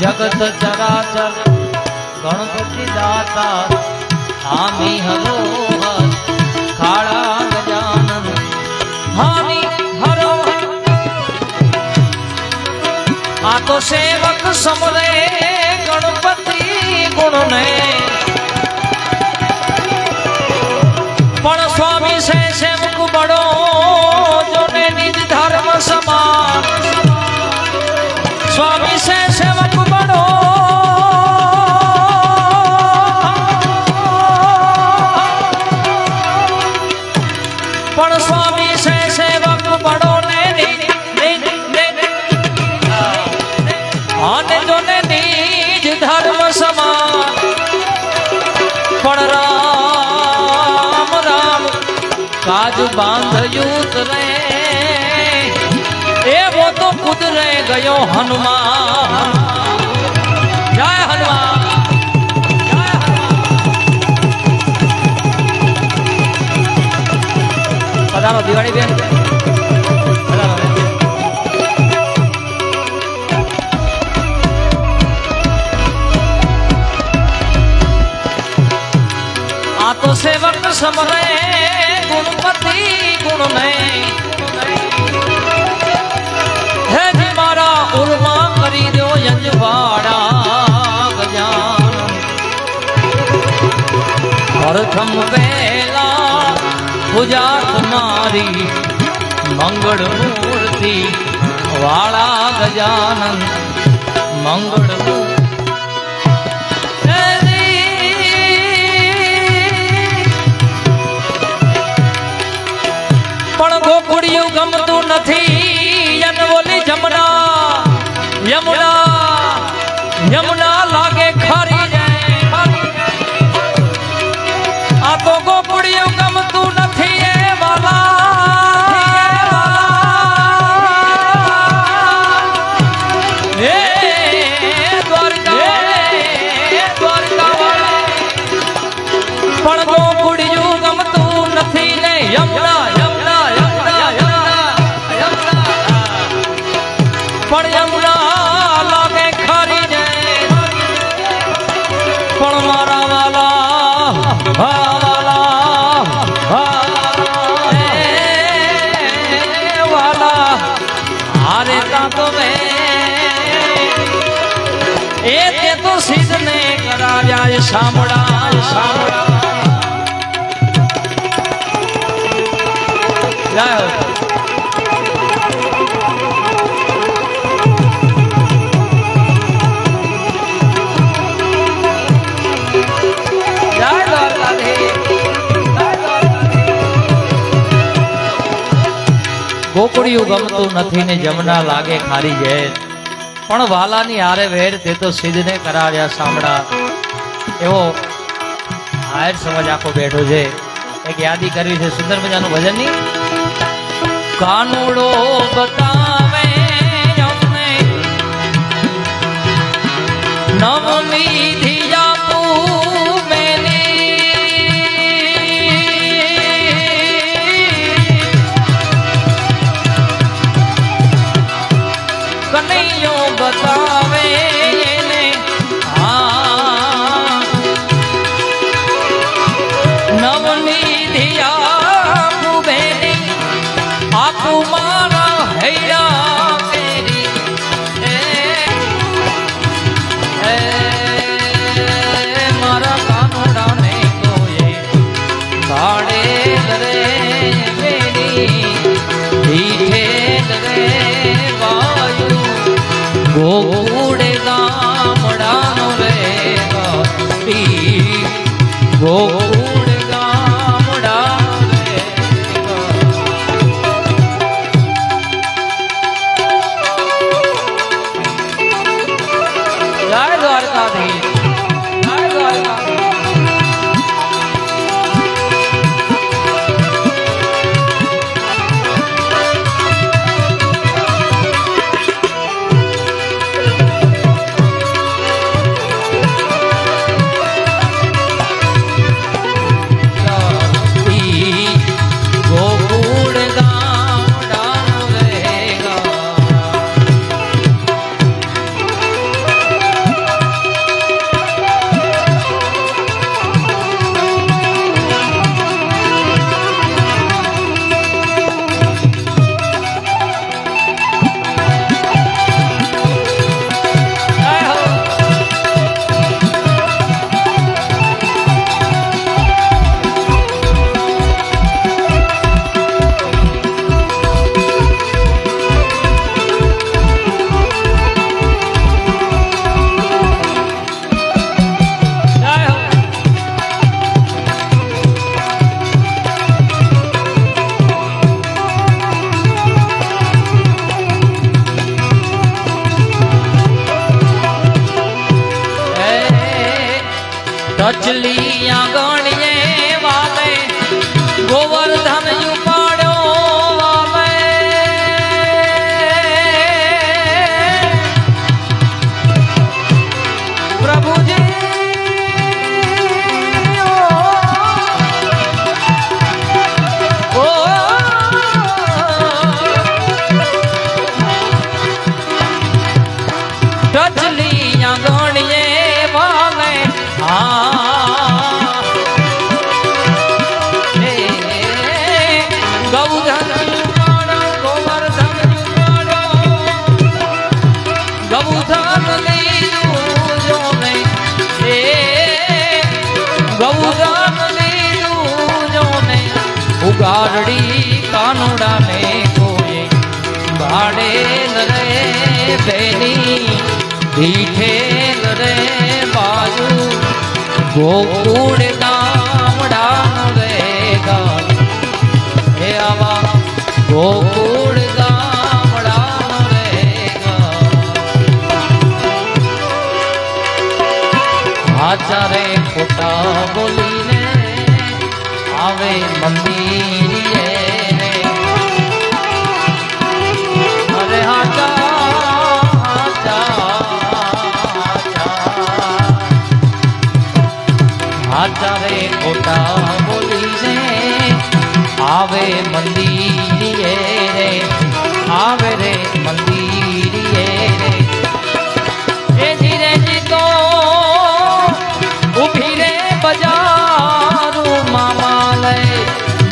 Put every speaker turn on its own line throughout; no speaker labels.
જગત ચરાચર ગણપતિ દાતા આમી હરો કાળા ગજાનન હામી હર આ તો સેવક સમરે ગણપતિ ગુણને. પણ સ્વામી સે સેવક બડો બાંધયું રે એવો તો કુદરે ગયો હનુમાન જય હનુમાન. પધારો દિવાળી બેન. આ તો સેવક સમરે ગુણપતિ, ગુણ હે જી મારા ઉર્મા કરી દો યજવાડા ગજાન પ્રથમ પહેલા પૂજા તમારી મંગળ મૂર્તિ વાળા ગજાનંદ મંગળ મૂર્તિ પણ ગોકુડિયું ગમતું નથી. યમુના સાંભળા ગમતું નથી ને જમના લાગે ખારી ઝેર પણ વાલાની આરે વેર તે તો સિદ્ધને કરાવ્યા સાંભળા. એવો હાયર સમાજ આખો બેઠો છે. એક યાદી કરવી છે સુંદર મજાનું ભજનની કાનુડો બતાવે નવમી જોને. ઉગારડી કાનુડાને કોઈ ભાડેલ રે બેની બાજુ ગોકુળ હે આવા ગોકુળ ગામડાનું ગામ આચારે બોલીને આવે મંદિરે આચારે ખોટા બોલીને આવે મંદિરે રે, આવે રે મંદિરે રે. એ ધીરે જીતો ઊભી રે બજારું મામા લે,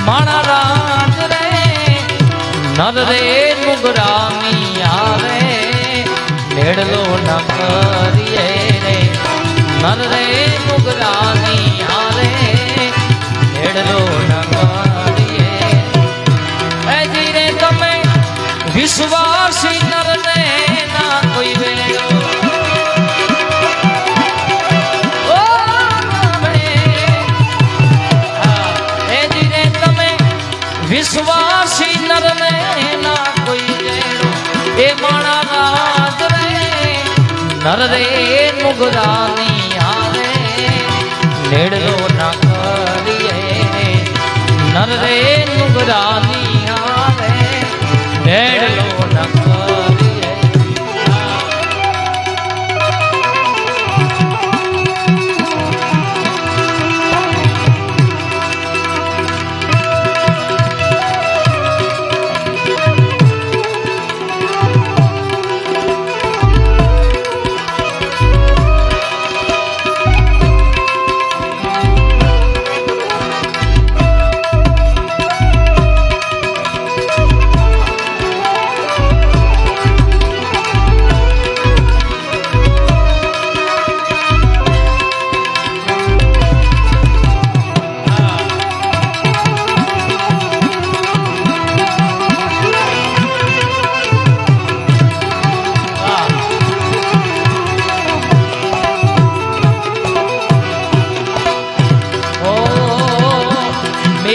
માણા રાજ રે, નર રે મુગરામી આવે મેળલો ન એ માણા રાત રે નર રે મુગરાની આવે નેડલો ના કરીએ. નર રે મુગરાની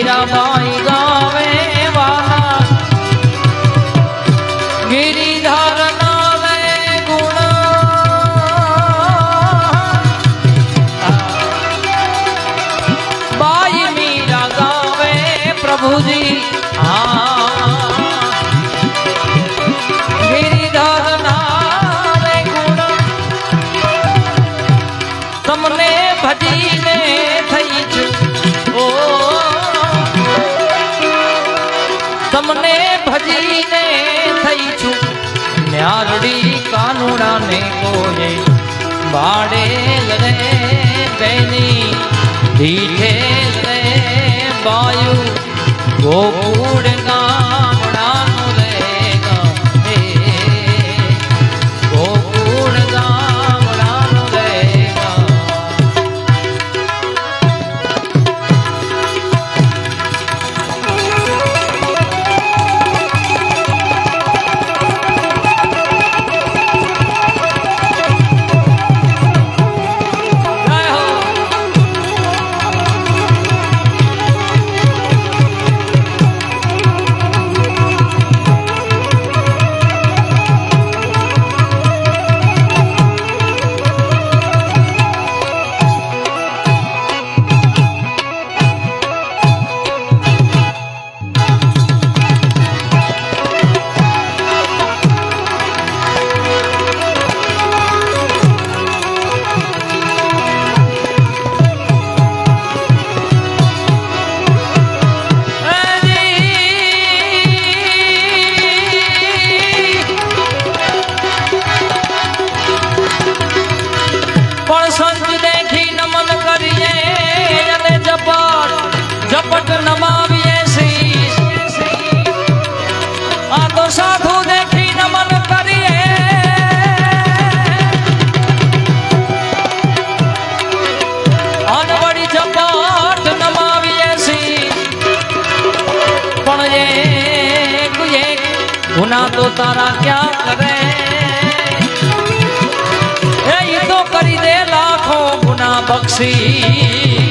এরা নয় গ કાનુડાને કોએ બાડેલ રે બેની દીઠેલ ગોકુળ ગુના તો તારા ક્યાં કરે એ તો કરી દે લાખો ગુના બક્ષી.